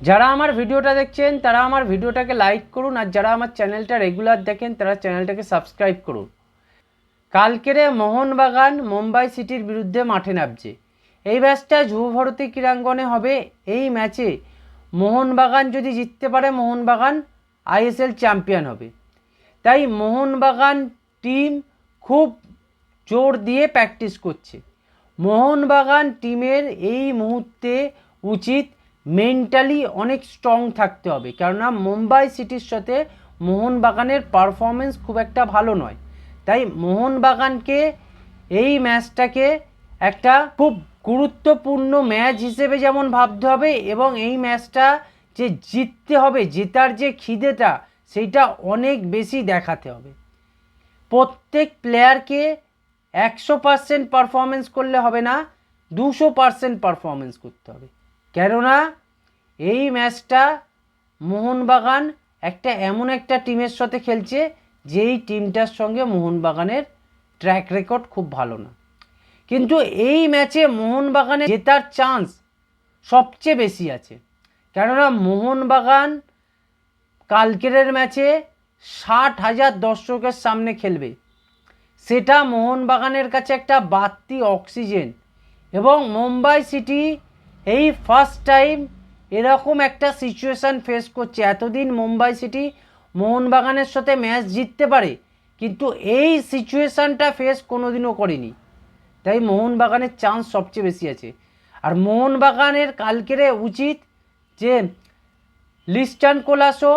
যারা আমার ভিডিওটা দেখছেন, তারা আমার ভিডিওটাকে লাইক করুন আর যারা আমার চ্যানেলটা রেগুলার দেখেন, তারা চ্যানেলটাকে সাবস্ক্রাইব করুন। কালকেরে মোহনবাগান মুম্বাই সিটির বিরুদ্ধে মাঠে নামছে। এই ম্যাচটা যুবভারতী ক্রীড়াঙ্গনে হবে। এই ম্যাচে মোহনবাগান যদি জিততে পারে, মোহনবাগান আইএসএল চ্যাম্পিয়ন হবে। তাই মোহনবাগান টিম খুব জোর দিয়ে প্র্যাকটিস করছে। মোহনবাগান টিমের এই মুহূর্তে উচিত মেন্টালি অনেক স্ট্রং থাকতে হবে। কেননা মুম্বাই সিটির সাথে মোহনবাগানের পারফরমেন্স খুব একটা ভালো নয়। তাই মোহনবাগানকে এই ম্যাচটাকে একটা খুব গুরুত্বপূর্ণ ম্যাচ হিসেবে যেমন ভাবতে হবে এবং এই ম্যাচটা যে জিততে হবে, জেতার যে খিদেটা সেইটা অনেক বেশি দেখাতে হবে। প্রত্যেক প্লেয়ারকে একশো পার্সেন্ট পারফরমেন্স করলে হবে না, দুশো পার্সেন্ট পারফরমেন্স করতে হবে। কেননা এই ম্যাচটা মোহনবাগান একটা এমন একটা টিমের সাথে খেলছে, যেই টিমটার সঙ্গে মোহনবাগানের ট্র্যাক রেকর্ড খুব ভালো না। কিন্তু এই ম্যাচে মোহনবাগানে জেতার চান্স সবচেয়ে বেশি আছে। কেননা মোহনবাগান কালকেরের ম্যাচে ষাট হাজার দর্শকের সামনে খেলবে। সেটা মোহনবাগানের কাছে একটা বাড়তি অক্সিজেন এবং মুম্বাই সিটি এই ফার্স্ট টাইম এরকম একটা সিচুয়েশান ফেস করছে। এতদিন মুম্বাই সিটি মোহনবাগানের সাথে ম্যাচ জিততে পারে, কিন্তু এই সিচুয়েশানটা ফেস কোনোদিনও করেনি। তাই মোহনবাগানের চান্স সবচেয়ে বেশি আছে। আর মোহনবাগানের কালকেরে উচিত যে লিস্টান কোলাসো,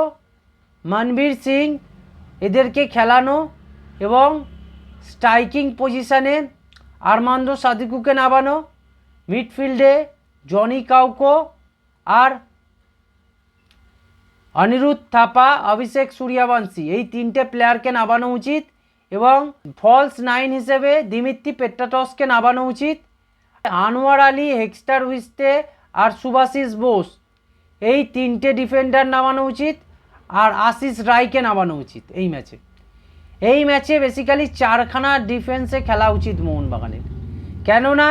মানবীর সিং এদেরকে খেলানো এবং স্ট্রাইকিং পজিশানে আরমান্দ সাদিকুকে নামানো। মিডফিল্ডে জনি কাউকো আর অনিরুদ্ধ থাপা, অভিষেক সূর্যবংশী। এই তিনটে প্লেয়ারকে নামানো উচিত এবং ফলস নাইন হিসেবে দিমিত্রি পেট্টাটসকে নামানো উচিত। আনোয়ার আলী হেক্সটার উইস্তে আর সুভাশিস বোস। এই তিনটে ডিফেন্ডার নামানো উচিত আর আশিস রায়কে নামানো উচিত এই ম্যাচে এই ম্যাচে বেসিক্যালি চারখানা ডিফেন্সে খেলা উচিত মোহনবাগানের। কেননা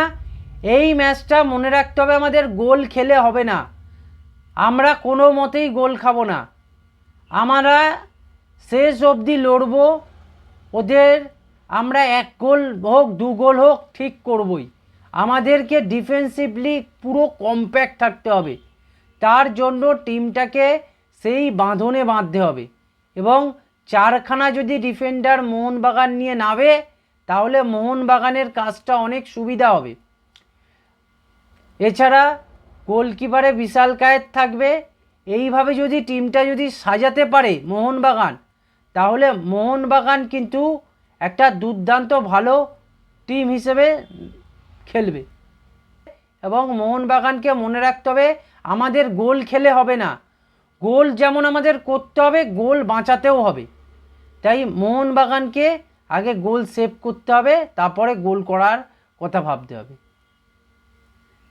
এই ম্যাচটা মনে রাখতে হবে আমাদের গোল খেলে হবে না। আমরা কোনো মতেই গোল খাব না। আমরা শেষ অবধি লড়বো। ওদের আমরা এক গোল হোক, দু গোল হোক, ঠিক করবই। আমাদেরকে ডিফেন্সিভলি পুরো কম্প্যাক্ট থাকতে হবে। তার জন্য টিমটাকে সেই বাঁধনে বাঁধতে হবে। এবং চারখানা যদি ডিফেন্ডার মোহনবাগান নিয়ে নামে, তাহলে মোহনবাগানের কাজটা অনেক সুবিধা হবে। এছাড়া গোলকিপারে বিশাল কায়েত থাকবে। এইভাবে যদি টিমটা যদি সাজাতে পারে মোহনবাগান, তাহলে মোহনবাগান কিন্তু একটা দুর্দান্ত ভালো টিম হিসেবে খেলবে। এবং মোহনবাগানকে মনে রাখতে হবে, আমাদের গোল খেলে হবে না। গোল যেমন আমাদের করতে হবে, গোল বাঁচাতেও হবে। তাই মোহনবাগানকে আগে গোল সেভ করতে হবে, তারপরে গোল করার কথা ভাবতে হবে।